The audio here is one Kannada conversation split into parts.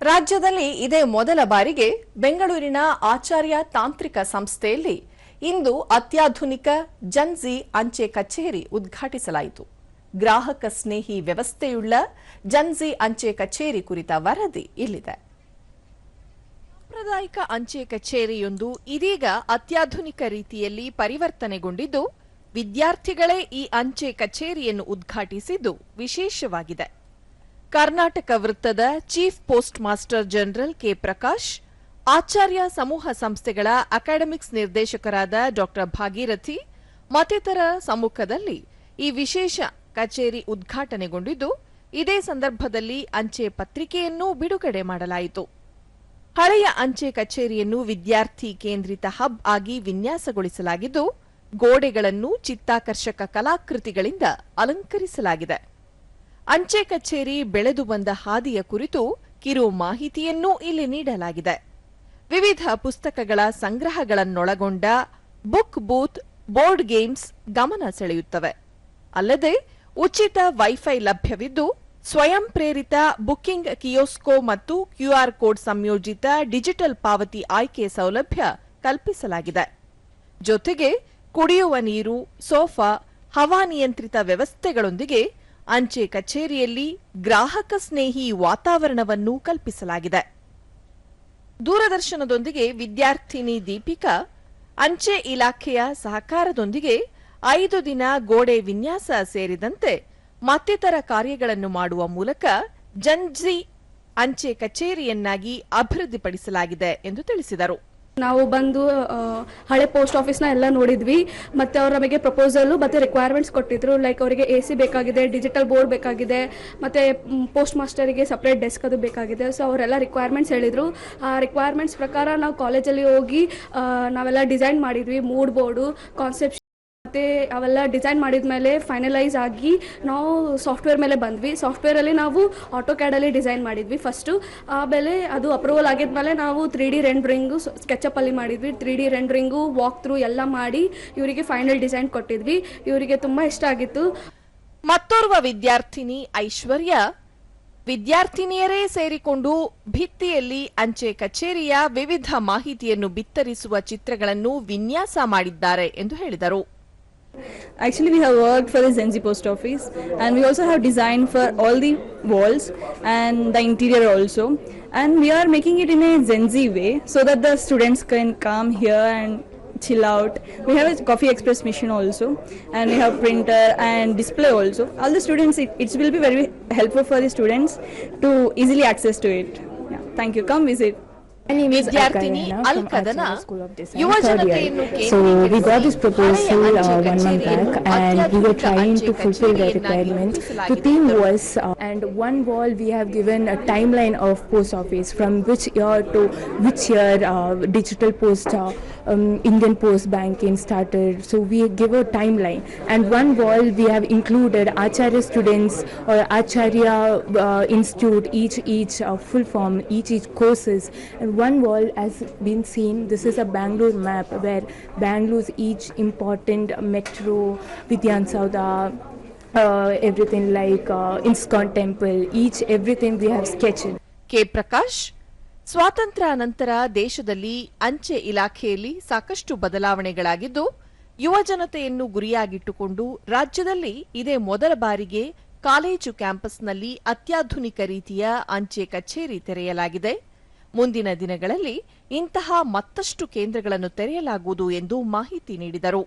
ರಾಜ್ಯದಲ್ಲಿ ಇದೇ ಮೊದಲ ಬಾರಿಗೆ ಬೆಂಗಳೂರಿನ ಆಚಾರ್ಯ ತಾಂತ್ರಿಕ ಸಂಸ್ಥೆಯಲ್ಲಿ ಇಂದು ಅತ್ಯಾಧುನಿಕ ಜನ್ಜಿ ಅಂಚೆ ಕಚೇರಿ ಉದ್ಘಾಟಿಸಲಾಯಿತು. ಗ್ರಾಹಕ ಸ್ನೇಹಿ ವ್ಯವಸ್ಥೆಯುಳ್ಳ ಜನ್ಜಿ ಅಂಚೆ ಕಚೇರಿ ಕುರಿತ ವರದಿ ಇಲ್ಲಿದೆ. ಸಾಂಪ್ರದಾಯಿಕ ಅಂಚೆ ಕಚೇರಿಯೊಂದು ಇದೀಗ ಅತ್ಯಾಧುನಿಕ ರೀತಿಯಲ್ಲಿ ಪರಿವರ್ತನೆಗೊಂಡಿದ್ದು, ವಿದ್ಯಾರ್ಥಿಗಳೇ ಈ ಅಂಚೆ ಕಚೇರಿಯನ್ನು ಉದ್ಘಾಟಿಸಿದ್ದು ವಿಶೇಷವಾಗಿದೆ. ಕರ್ನಾಟಕ ವೃತ್ತದ chief post master general K Prakash, Acharya ಸಮೂಹ ಸಂಸ್ಥೆಗಳ ಅಕಾಡೆಮಿಕ್ಸ್ ನಿರ್ದೇಶಕರಾದ ಡಾ ಭಾಗೀರಥಿ, ಮತ್ತಿತರ ಸಮ್ಮುಖದಲ್ಲಿ ಈ ವಿಶೇಷ ಕಚೇರಿ ಉದ್ಘಾಟನೆಗೊಂಡಿದ್ದು, ಇದೇ ಸಂದರ್ಭದಲ್ಲಿ ಅಂಚೆ ಪತ್ರಿಕೆಯನ್ನೂ ಬಿಡುಗಡೆ ಮಾಡಲಾಯಿತು. ಹಳೆಯ ಅಂಚೆ ಕಚೇರಿಯನ್ನು ವಿದ್ಯಾರ್ಥಿ ಕೇಂದ್ರಿತ ಹಬ್ ಆಗಿ ವಿನ್ಯಾಸಗೊಳಿಸಲಾಗಿದ್ದು, ಗೋಡೆಗಳನ್ನು ಚಿತ್ತಾಕರ್ಷಕ ಕಲಾಕೃತಿಗಳಿಂದ ಅಲಂಕರಿಸಲಾಗಿದೆ. ಅಂಚೆ ಕಚೇರಿ ಬೆಳೆದು ಬಂದ ಹಾದಿಯ ಕುರಿತು ಕಿರು ಮಾಹಿತಿಯನ್ನೂ ಇಲ್ಲಿ ನೀಡಲಾಗಿದೆ. ವಿವಿಧ ಪುಸ್ತಕಗಳ ಸಂಗ್ರಹಗಳನ್ನೊಳಗೊಂಡ ಬುಕ್ ಬೂತ್, ಬೋರ್ಡ್ ಗೇಮ್ಸ್ ಗಮನ ಸೆಳೆಯುತ್ತವೆ. ಅಲ್ಲದೆ ಉಚಿತ ವೈಫೈ ಲಭ್ಯವಿದ್ದು, ಸ್ವಯಂ ಪ್ರೇರಿತ ಬುಕ್ಕಿಂಗ್ ಕಿಯೋಸ್ಕೋ ಮತ್ತು ಕ್ಯೂಆರ್ ಕೋಡ್ ಸಂಯೋಜಿತ ಡಿಜಿಟಲ್ ಪಾವತಿ ಆಯ್ಕೆ ಸೌಲಭ್ಯ ಕಲ್ಪಿಸಲಾಗಿದೆ. ಜೊತೆಗೆ ಕುಡಿಯುವ ನೀರು, ಸೋಫಾ ಹವಾನಿಯಂತ್ರಿತ ವ್ಯವಸ್ಥೆಗಳೊಂದಿಗೆ ಅಂಚೆ ಕಚೇರಿಯಲ್ಲಿ ಗ್ರಾಹಕ ಸ್ನೇಹಿ ವಾತಾವರಣವನ್ನು ಕಲ್ಪಿಸಲಾಗಿದೆ. ದೂರದರ್ಶನದೊಂದಿಗೆ ವಿದ್ಯಾರ್ಥಿನಿ ದೀಪಿಕಾ, ಅಂಚೆ ಇಲಾಖೆಯ ಸಹಕಾರದೊಂದಿಗೆ ಐದು ದಿನ ಗೋಡೆ ವಿನ್ಯಾಸ ಸೇರಿದಂತೆ ಮತ್ತಿತರ ಕಾರ್ಯಗಳನ್ನು ಮಾಡುವ ಮೂಲಕ ಜನ್ಜಿ ಅಂಚೆ ಕಚೇರಿಯನ್ನಾಗಿ ಅಭಿವೃದ್ಧಿಪಡಿಸಲಾಗಿದೆ ಎಂದು ತಿಳಿಸಿದರು. ನಾವು ಬಂದು ಹಳೆ ಪೋಸ್ಟ್ ಆಫೀಸ್ನ ಎಲ್ಲ ನೋಡಿದ್ವಿ. ಮತ್ತೆ ಅವ್ರು ನಮಗೆ ಪ್ರಪೋಸಲ್ ಮತ್ತೆ ರಿಕ್ವೈರ್ಮೆಂಟ್ಸ್ ಕೊಟ್ಟಿದ್ರು. ಲೈಕ್ ಅವರಿಗೆ ಎ ಸಿ ಬೇಕಾಗಿದೆ ಡಿಜಿಟಲ್ ಬೋರ್ಡ್ ಬೇಕಾಗಿದೆ, ಮತ್ತೆ ಪೋಸ್ಟ್ ಮಾಸ್ಟರಿಗೆ ಸಪ್ರೇಟ್ ಡೆಸ್ಕ್ ಅದು ಬೇಕಾಗಿದೆ. ಸೊ ಅವರೆಲ್ಲ ರಿಕ್ವೈರ್ಮೆಂಟ್ಸ್ ಹೇಳಿದ್ರು. ಆ ರಿಕ್ವೈರ್ಮೆಂಟ್ಸ್ ಪ್ರಕಾರ ನಾವು ಕಾಲೇಜಲ್ಲಿ ಹೋಗಿ ನಾವೆಲ್ಲ ಡಿಸೈನ್ ಮಾಡಿದ್ವಿ ಮೂಡ್ ಬೋರ್ಡು ಕಾನ್ಸೆಪ್ಟ್ ಮತ್ತೆ ಅವೆಲ್ಲ ಡಿಸೈನ್ ಮಾಡಿದ ಮೇಲೆ ಫೈನಲೈಸ್ ಆಗಿ ನಾವು ಸಾಫ್ಟ್ವೇರ್ ಮೇಲೆ ಬಂದ್ವಿ. ಸಾಫ್ಟ್ವೇರಲ್ಲಿ ನಾವು ಆಟೋ ಕ್ಯಾಡಲ್ಲಿ ಡಿಸೈನ್ ಮಾಡಿದ್ವಿ ಫಸ್ಟು ಆಮೇಲೆ ಅದು ಅಪ್ರೂವಲ್ ಆಗಿದ್ಮೇಲೆ ನಾವು ತ್ರೀ ಡಿ ರೆಂಡ್ರಿಂಗು ಸ್ಕೆಚಪ್ಪಲ್ಲಿ ಮಾಡಿದ್ವಿ. Three D rendering walk through ಎಲ್ಲ ಮಾಡಿ ಇವರಿಗೆ ಫೈನಲ್ ಡಿಸೈನ್ ಕೊಟ್ಟಿದ್ವಿ. ಇವರಿಗೆ ತುಂಬಾ ಇಷ್ಟ ಆಗಿತ್ತು. ಮತ್ತೋರ್ವ ವಿದ್ಯಾರ್ಥಿನಿ ಐಶ್ವರ್ಯ. ವಿದ್ಯಾರ್ಥಿನಿಯರೇ ಸೇರಿಕೊಂಡು ಭಿತ್ತಿಯಲ್ಲಿ ಅಂಚೆ ಕಚೇರಿಯ ವಿವಿಧ ಮಾಹಿತಿಯನ್ನು ಬಿತ್ತರಿಸುವ ಚಿತ್ರಗಳನ್ನು ವಿನ್ಯಾಸ ಮಾಡಿದ್ದಾರೆ ಎಂದು ಹೇಳಿದರು. Actually, we have worked for the Zenzi post office, and we also have designed for all the walls and the interior also. And we are making it in a Zenzi way so that the students can come here and chill out. We have a coffee express machine also, and we have printer and display also. All the students, it, it will be very helpful for the students to easily access to it. Yeah, thank you. Come visit. My name is ವಿದ್ಯಾರ್ಥಿನಿ Alkarina ಅಲ್ from ಕದನ Archana School of Design, ಯುವ third ಜನತೆಯನ್ನು year. So we got this proposal ಹಳೆಯ uh, ಅಂಚೆ one month ಕಚೇರಿಯನ್ನು back and we were ಅತ್ಯಾಧುನಿಕ trying ಅಂಚೆ to fulfill the ಕಚೇರಿಯನ್ನಾಗಿ requirements. The ರೂಪಿಸಲಾಗಿದೆ theme ಎಂದರು. was, uh, and one wall we have given a timeline of post office from which year to which year uh, digital post, uh, um, Indian Post Banking started. So we give a timeline and one wall we have included Acharya students or Acharya uh, Institute, each each uh, full form, each each courses. And one world has been seen. This is a Bangalore map where Bangalore's each important metro, Vidyan Sauda, uh, everything like uh, INSCON temple, each everything we have sketched. K Prakash ಸ್ವಾತಂತ್ರ್ಯ ನಂತರ ದೇಶದಲ್ಲಿ ಅಂಚೆ ಇಲಾಖೆಯಲ್ಲಿ ಸಾಕಷ್ಟು ಬದಲಾವಣೆಗಳಾಗಿದ್ದು ಯುವ ಜನತೆಯನ್ನು ಗುರಿಯಾಗಿಟ್ಟುಕೊಂಡು ರಾಜ್ಯದಲ್ಲಿ ಇದೇ ಮೊದಲ ಬಾರಿಗೆ ಕಾಲೇಜು ಕ್ಯಾಂಪಸ್ನಲ್ಲಿ ಅತ್ಯಾಧುನಿಕ ರೀತಿಯ ಅಂಚೆ ಕಚೇರಿ ತೆರೆಯಲಾಗಿದೆ ಮುಂದಿನ ದಿನಗಳಲ್ಲಿ ಇಂತಹ ಮತ್ತಷ್ಟು ಕೇಂದ್ರಗಳನ್ನು ತೆರೆಯಲಾಗುವುದು ಎಂದು ಮಾಹಿತಿ ನೀಡಿದರು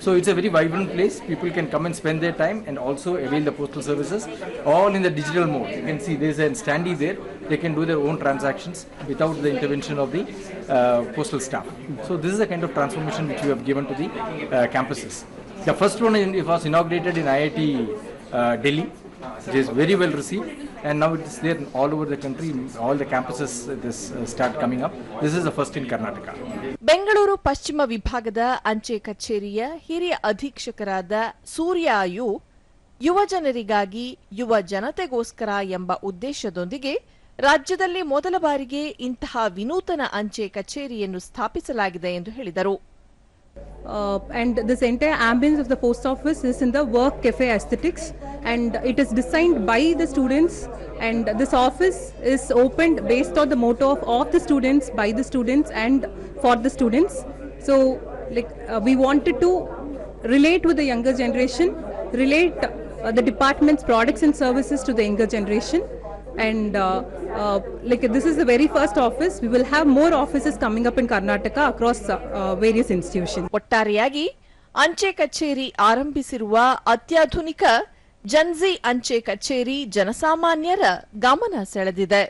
So it's a very vibrant place. People can come and spend their time and also avail the postal services, all in the digital mode. You can see there's a standee there. They can do their own transactions without the intervention of the uh, postal staff. So this is the kind of transformation which we have given to the uh, campuses. The first one was inaugurated in IIT uh, Delhi. It is very well received, and now it is there all over the country. All the campuses this uh, start coming up. This is the first in Karnataka. Bengaluru ಪಶ್ಚಿಮ ವಿಭಾಗದ ಅಂಚೆ ಕಚೇರಿಯ ಹಿರಿಯ ಅಧೀಕ್ಷಕರಾದ ಸೂರ್ಯ ಯು ಯುವ ಜನರಿಗಾಗಿ ಯುವ ಜನತೆಗೋಸ್ಕರ ಎಂಬ ಉದ್ದೇಶದೊಂದಿಗೆ ರಾಜ್ಯದಲ್ಲಿ ಮೊದಲ ಬಾರಿಗೆ ಇಂತಹ ವಿನೂತನ ಅಂಚೆ ಕಚೇರಿಯನ್ನು ಸ್ಥಾಪಿಸಲಾಗಿದೆ ಎಂದು ಹೇಳಿದರು uh, and this entire ambience of the post office is in the work cafe aesthetics. And it is designed by the students. And this office is opened based on the motto of, of the students by the students and for the students. So like uh, we wanted to relate with the younger generation relate uh, the department's products and services to the younger generation and uh, uh, like this is the very first office we will have more offices coming up in karnataka across uh, uh, various institutions ಒಟ್ಟಾರೆಯಾಗಿ ಅಂಚೆ ಕಚೇರಿ ಆರಂಭಿಸಿರುವ ಅತ್ಯಾಧುನಿಕ ಜನ್ಜಿ ಅಂಚೆ ಕಚೇರಿ ಜನಸಾಮಾನ್ಯರ ಗಮನ ಸೆಳೆದಿದೆ